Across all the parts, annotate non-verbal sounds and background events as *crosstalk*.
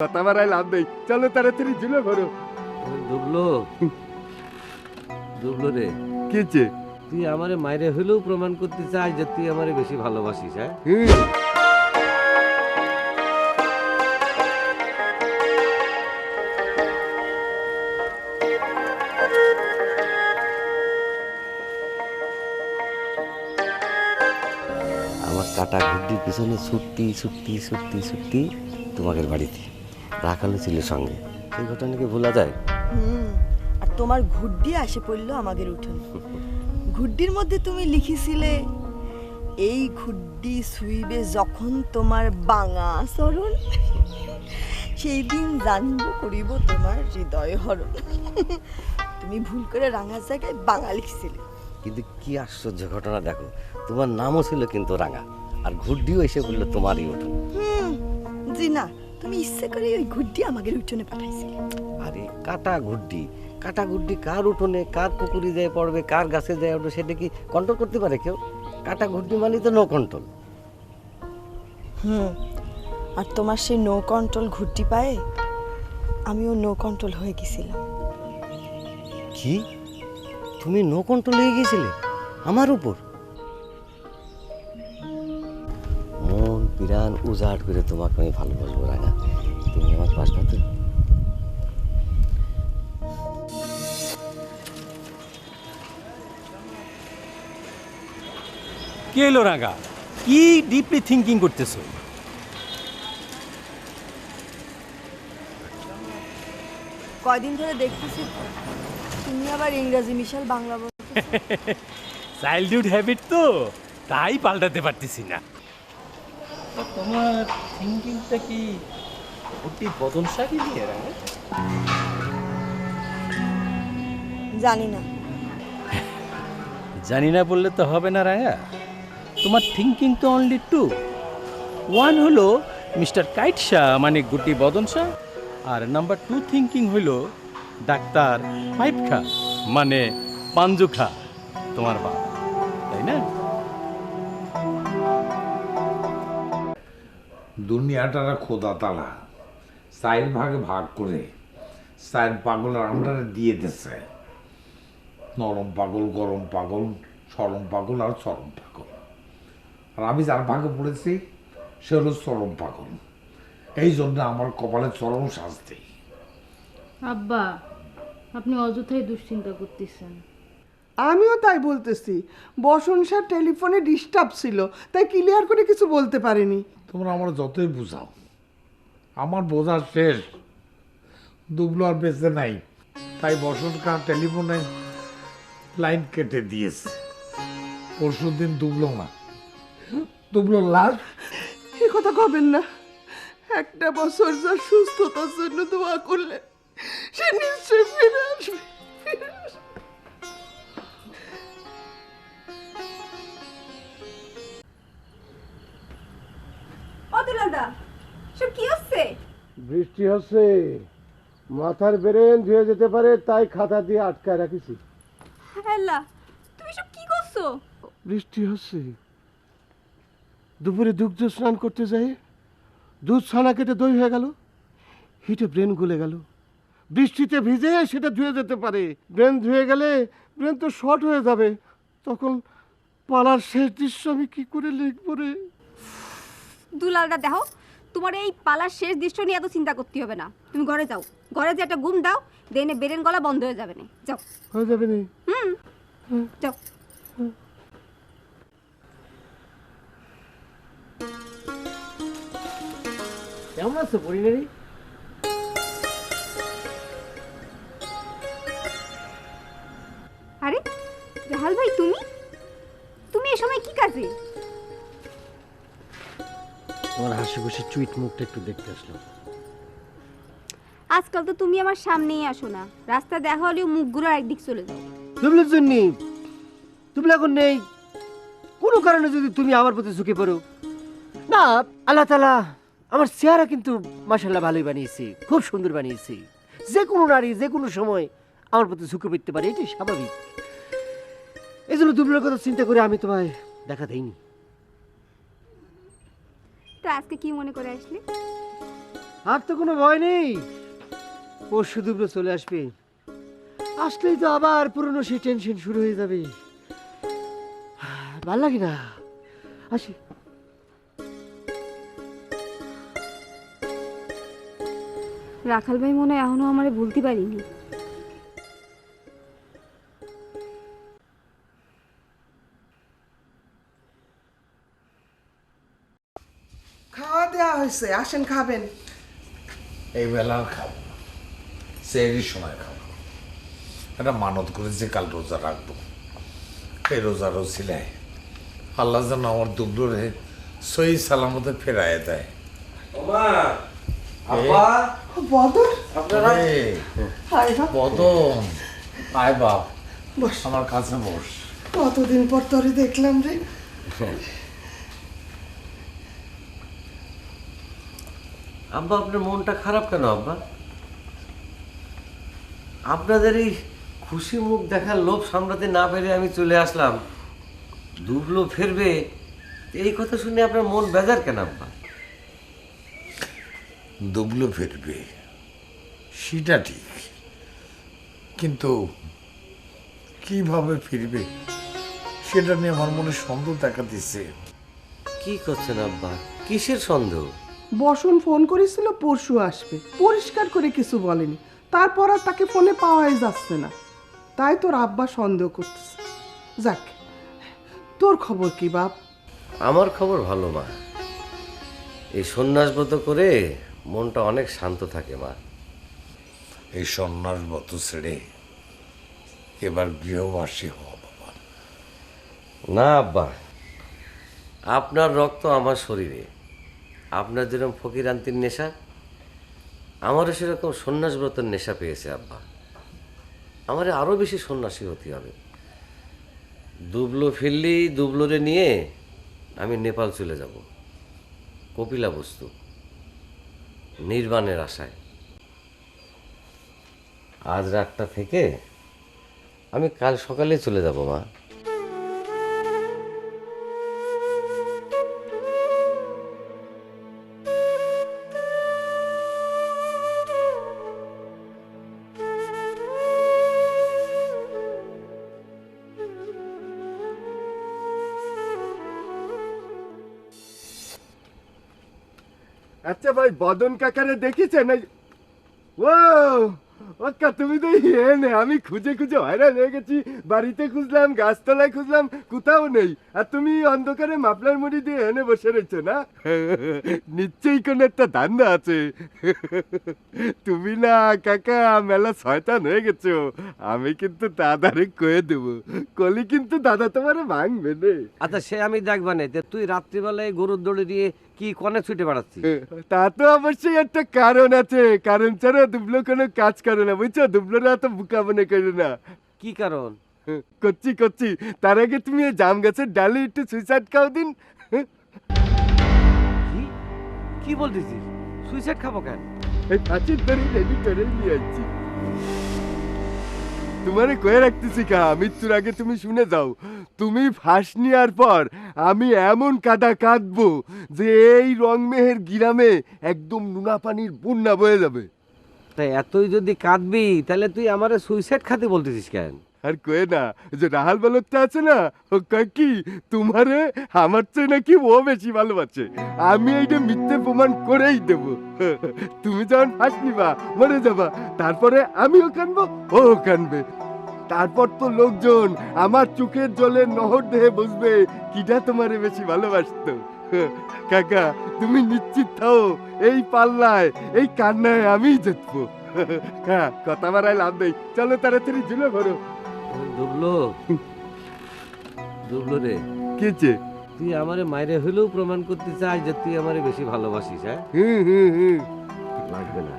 কথা বাড়াই লাভ নেই। চলো তাড়াতাড়ি ঝুলে ভরো দুবলো। দুবলো রে। কেছে তুই আমারে মাইরে হইলেও প্রমাণ করতে চাস যে তুই আমারে বেশি ভালোবাসিস হ্যাঁ? আমার কাটা ঘুরটির পিছনে ছুটতি ছুটতি ছুটতি ছুটতি তোমাদের বাড়িতে। রাখালো ছিল সঙ্গে। এই ঘটনা কি ভোলা যায়? হুম আর তোমার ঘুড্ডি আসে পড়ল আমাদের উঠোনে। ঘুড্ডির মধ্যে তুমি লিখিছিলে এই ঘুড্ডি সুইবে যখন তোমার বাঙা চরণ। সেই দিন জানিব করিব তোমার হৃদয় হরণ। তুমি ভুল করে রাঙার জায়গায় বাঙা লিখছিলে। কিন্তু কি আশ্চর্য ঘটনা দেখো তোমার নামও ছিল কিন্তু রাঙা আর ঘুরডিও এসে বলল তোমারই উঠোন। হুম জি না তুমি ইচ্ছে করে ওই ঘুড্ডি আমাদের উঠোনে পাঠাইছিলে। আরে কাটা ঘুরডি কাটা ঘুরডি কার উঠোনে কার পুকুরি যায় পড়বে কার গাছে যায় উঠবে সেটা কি কন্ট্রোল করতে পারে কেউ? কাটা ঘুরডি মানে তো নো কন্ট্রোল হুম আর তোমার সেই নো কন্ট্রোল ঘুরটি পায়ে আমিও নো কন্ট্রোল হয়ে গেছিলাম। কি? তুমি নো কন্ট্রোল হয়ে গিয়েছিলে আমার উপর? পিরান উজাড় করে তোমাকে আমি ভালোবাসবো রাঙা তুমি আমার পাশ পাতে কি এলো রাগা? কি ডিপলি থিঙ্কিং করতেছো? কয়দিন ধরে দেখতেছি তুমি আবার ইংরাজি মিশাল বাংলা বল চাইল্ডহুড হ্যাবিট তো তাই পাল্টাতে পারতেছি না। তোমার থিঙ্কিংটা কি অতি বদনশালী নিয়ে রাগা জানি না। জানি না বললে তো হবে না রাঙা তোমার থিঙ্কিং তো অনলি টু ওয়ান হলো মিস্টার কাইট শাহ মানে গুটি বদন শাহ আর নাম্বার টু থিঙ্কিং হলো ডাক্তার পাইপ খা মানে পাঞ্জু খা তোমার বাবা দুনিয়াটারা খোদা তালা। চার ভাগে ভাগ করে চার পাগলের আন্ডারে দিয়ে দিছে। নরম পাগল, গরম পাগল, সরম পাগল আর চরম পাগল। আর আমি যার ভাগে পড়েছি, সে হলো চরম পাগল। এই জন্য আমার কপালে চরম শাস্তি। আব্বা, আপনি অযথাই দুশ্চিন্তা করতেছেন। আমিও তাই বলতেছি। বসন স্যার টেলিফোনে ডিস্টার্ব ছিল তাই ক্লিয়ার করে কিছু বলতে পারিনি। তোমরা আমার যতই বুঝাও আমার বোঝা শেষ। দুবলো আর বেঁচে নাই। তাই বসন্ত কার টেলিফোনে লাইন কেটে দিয়েছে। পরশু দিন দুবলো না। দুবলো লাশ? এ কথা কবেন না। একটা বছর যা সুস্থতার জন্য দোয়া করলে সে নিশ্চয়ই ফিরে আসবে ফিরে আসবে। অতুলদা সব কি হচ্ছে? বৃষ্টি হচ্ছে। মাথার বেরেন ধুয়ে যেতে পারে তাই খাতা দিয়ে আটকায় রাখিছি। আল্লাহ তুমি সব কি করছ? বৃষ্টি হচ্ছে। দুপুরে দুগ্ধ স্নান করতে যাই। দুধ ছানা কেটে দই হয়ে গেল। হিটে ব্রেন গলে গেল। বৃষ্টিতে ভিজে সেটা ধুয়ে যেতে পারে। ব্রেন ধুয়ে গেলে ব্রেন তো শর্ট হয়ে যাবে। তখন পালার শেষ দৃশ্য আমি কি করে লিখব রে? দুলালদা দেখো তোমার এই পালার শেষ দৃশ্য নিয়ে এত চিন্তা করতে হবে না। তুমি ঘরে যাও। ঘরে যে একটা ঘুম দাও দেনে বেরেন গলা বন্ধ হয়ে যাবে না। যাও। হয়ে যাবে নি। যাও। কেমন আছো পরিনারি আরে রাহাল ভাই তুমি? তুমি এ সময় কি কাজে? তোমার হাসি খুশি চুইট মুখটা একটু দেখতে আসলাম। আজকাল তো তুমি আমার সামনেই আসো না। রাস্তা দেখা হলেও মুখ ঘুরে একদিক চলে যাও। তুমলের জন্য তুমি এখন নেই। কোনো কারণে যদি তুমি আমার প্রতি ঝুঁকে পড়ো। না আল্লাহ তালা আমার চেহারা কিন্তু মাসাল্লাহ ভালোই বানিয়েছি খুব সুন্দর বানিয়েছি। যে কোনো নারী যে কোনো সময় আমার প্রতি ঝুঁকে পড়তে পারে এটাই স্বাভাবিক। এই জন্য দুবলের কথা চিন্তা করে আমি তোমায় দেখা দেইনি। তো আজকে কি মনে করে আসলে? আর তো কোনো ভয় নেই। পরশু দুপুরে চলে আসবে। আসলেই তো আবার পুরনো সেই টেনশন শুরু হয়ে যাবে। ভালো লাগে না। আসি। রাখাল ভাই মনে হয় এখনও আমারে ভুলতে পারিনি। হয়েছে আসেন খাবেন। এই বেলা খাব সেই সময় খাব। একটা মানত করেছি কাল রোজা রাখব। এই রোজা রসিলায় আল্লাহ যেন আমার দুবলোরে সই সালামতে ফেরায় দেয়। বদন। আয় বাপ। বস। আমার কাছে বস। কতদিন পর তোরে দেখলাম রে। *laughs* আব্বা আপনার মনটা খারাপ কেন আব্বা? আপনাদের এই খুশি মুখ দেখার লোভ সামলাতে না পেরে আমি চলে আসলাম। দুবলো ফেরবে এই কথা শুনে আপনার মন বেজার কেন আব্বা? দুবলো ফেরবে সেটা ঠিক। কিন্তু কীভাবে ফিরবে সেটা নিয়ে আমার মনে সন্দেহ দেখা দিচ্ছে কি করছেন আব্বা? কিসের সন্দেহ? বসন ফোন করেছিল পরশু আসবে। পরিষ্কার করে কিছু বলেনি। তারপর আর তাকে ফোনে পাওয়াই যাচ্ছে না। তাই তোর আব্বা সন্দেহ করতেছে। যাক তোর খবর কি বাপ? আমার খবর ভালো মা। এই সন্ন্যাসব্রত করে মনটা অনেক শান্ত থাকে মা। এই সন্ন্যাস বত ছেড়ে এবার গৃহবাসী হওয়া বাবা। না আব্বা। আপনার রক্ত আমার শরীরে। আপনার যেরকম ফকির আন্তির নেশা, আমারও সেরকম সন্ন্যাসব্রতের নেশা পেয়েছে আব্বা। আমারে আরও বেশি সন্ন্যাসী হতে হবে। দুবলো ফিরলেই দুবলোরে নিয়ে আমি নেপাল চলে যাব। কপিলা বস্তু, নির্বাণের আশায়। আজ রাতটা থেকে আমি কাল সকালে চলে যাব, মা। আচ্ছা ভাই বদন কাকারে দেখেছেন? ওকা তুমি তো এনে আমি খুঁজে খুঁজে হয়রান হয়ে গেছি। বাড়িতে খুঁজলাম গাছতলায় খুঁজলাম কোথাও নেই। আর তুমি অন্ধকারে মাপলার মুড়ি দিয়ে এনে বসে রয়েছো না? *laughs* নিশ্চয়ই কোনো একটা ধান্দা আছে। *laughs* তুমি না কাকা মেলা শয়তান হয়ে গেছো। আমি কিন্তু দাদারে কয়ে দেবো। কলি কিন্তু দাদা তোমার ভাঙবে নে। আচ্ছা সে আমি দেখবা না তে তুই রাত্রিবেলায় গরুর দড়ি দিয়ে কি কনে ছুটে বেড়াচ্ছিস? তা তো অবশ্যই একটা কারণ আছে। কারণ ছাড়া দুবলো কোনো কাজ করে না। বুঝছ? দুবলোরা তো বুকা মনে করে না। কি কারণ? করছি করছি তার আগে তুমি এই জাম গাছের ডালে একটু সুইসাইড খাও দিন। কি? বলতেছিস? সুইসাইড খাব কেন? এই ফাঁসির দড়ি রেডি করে নিয়ে আসছি। তোমারে কয়ে রাখতেছি কা মৃত্যুর আগে তুমি শুনে যাও। তুমি ফাঁস নেওয়ার পর আমি এমন কাদা কাঁদবো যে এই রংমেহের গিরামে একদম নুনা পানির বন্যা বয়ে যাবে। তাই এতই যদি কাঁদবি, তাহলে তুই আমারে সুইসাইড খাতে বলতেছিস কেন? আর কয়ে না যে রাহাল বালকটা আছে না, ও কয় কি, তোমারে আমার চেয়ে নাকি ও বেশি ভালোবাসে। আমি এইটা মিথ্যে প্রমাণ করেই দেব। *laughs* তুমি যখন ফাঁস নিবা, মরে যাবা। তারপরে আমিও কানবো ও কানবে তারপর তো লোকজন আমার চোখের জলে নহর দেহে বুঝবে কিটা তোমারে বেশি ভালোবাসতো? *laughs* কাকা তুমি নিশ্চিত থাও এই পাল্লায় এই কান্নায় আমি জিতবো। *laughs* হ্যাঁ কথা বাড়ায় লাভ নেই। চলো তাড়াতাড়ি ঝুলে ভরো ডুবলো ডুবলো রে। কেছে তুই আমারে মাইরে হইলেও প্রমাণ করতে চাস যে তুই আমারে বেশি ভালোবাসিস হ্যাঁ? হুম হুম হুম। লাগবে না।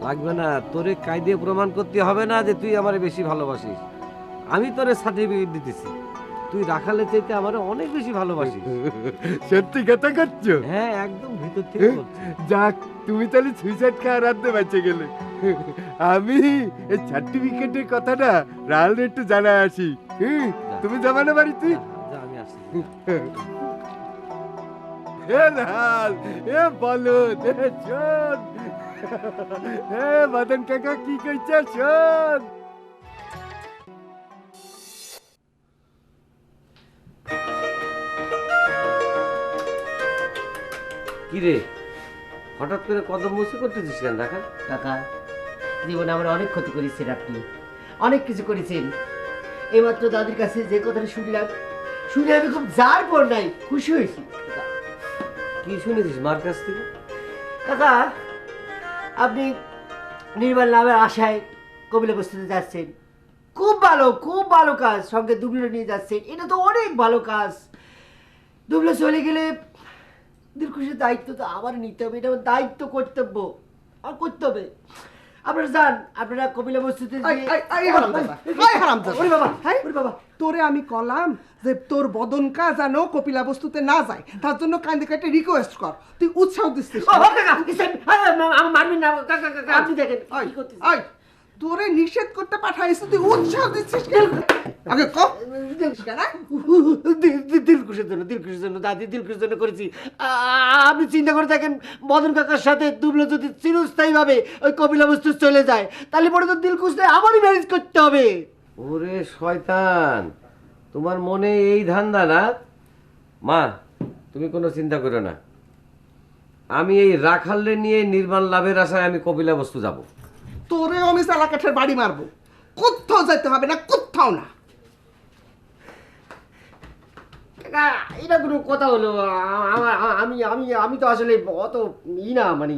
লাগবে না। তোরে কায়দে প্রমাণ করতে হবে না যে তুই আমারে বেশি ভালোবাসিস। আমি তোরে সার্টিফিকেট দিতেছি। তুই রাখালে চাইতে আমার অনেক বেশি ভালোবাসিস। *laughs* সত্যি কথা করছ হ্যাঁ একদম ভিতর থেকে বলছি। যাক তুমি তাহলে সুইসাইড খাওয়ার রাখতে বেঁচে গেলে। আমি এই সার্টিফিকেটের কথাটা রাহুল একটু জানা আসি। তুমি যাবে না বাড়িতে? যা, যা, আমি আসছি। এ লাল এ বলো এ শোন হে মদন কাকা কি কইছে? শোন কি রে হঠাৎ করে কদম মুছে করতেছিস কেন দেখা কাকা জীবনে আমার অনেক ক্ষতি করেছেন আপনি। অনেক কিছু করেছেন। এইমাত্র দাদির কাছে যে কথাটা শুনলাম শুনে আমি খুব যার পর নাই খুশি হয়েছি। কি শুনেছিস মার কাছ থেকে? কাকা আপনি নির্মাণ লাভের আশায় কবিলা বস্তুতে যাচ্ছেন। খুব ভালো খুব ভালো কাজ সঙ্গে দুবলো নিয়ে যাচ্ছেন। এটা তো অনেক ভালো কাজ। দুবলো চলে গেলে দীর্ঘসের দায়িত্ব তো আবার নিতে হবে এটা আমার দায়িত্ব কর্তব্য। আর করতে হবে। আপনারা যান আপনারা কবিলা বস্তুতে তোরে আমি কলাম যে তোর বদনকা যেন কপিলা বস্তুতে না যায় তার জন্য কান্দে কাটে রিকোয়েস্ট কর। তুই উৎসাহ দিচ্ছিস আমার আপনি দেখেন কি তোরে নিষেধ করতে পাঠাইছি তুই উৎসাহ দিচ্ছিস আগে ক? কেন দিল- দিল- দিলখুশের জন্য দিলখুশের জন্য দাদি দিলখুশের জন্য করেছি। আপনি চিন্তা করে থাকেন মদন কাকার সাথে দুবলো যদি চিরস্থায়ী ভাবে ওই কপিলা বস্তু চলে যায় তাহলে পরে তো দিলখুশ নেই আমারই ম্যারেজ করতে হবে। ওরে শয়তান তোমার মনে এই ধান্দা না? মা তুমি কোনো চিন্তা করো না। আমি এই রাখালরে নিয়ে নির্মাণ লাভের আশায় আমি কপিলা বস্তু যাব। তোরে আমি সালা কাঠের বাড়ি মারবো। কোথাও যেতে হবে না কোথাও না কাকা, এটা কোনো কথা হলো আমি আমি আমি তো আসলে অত ই না মানে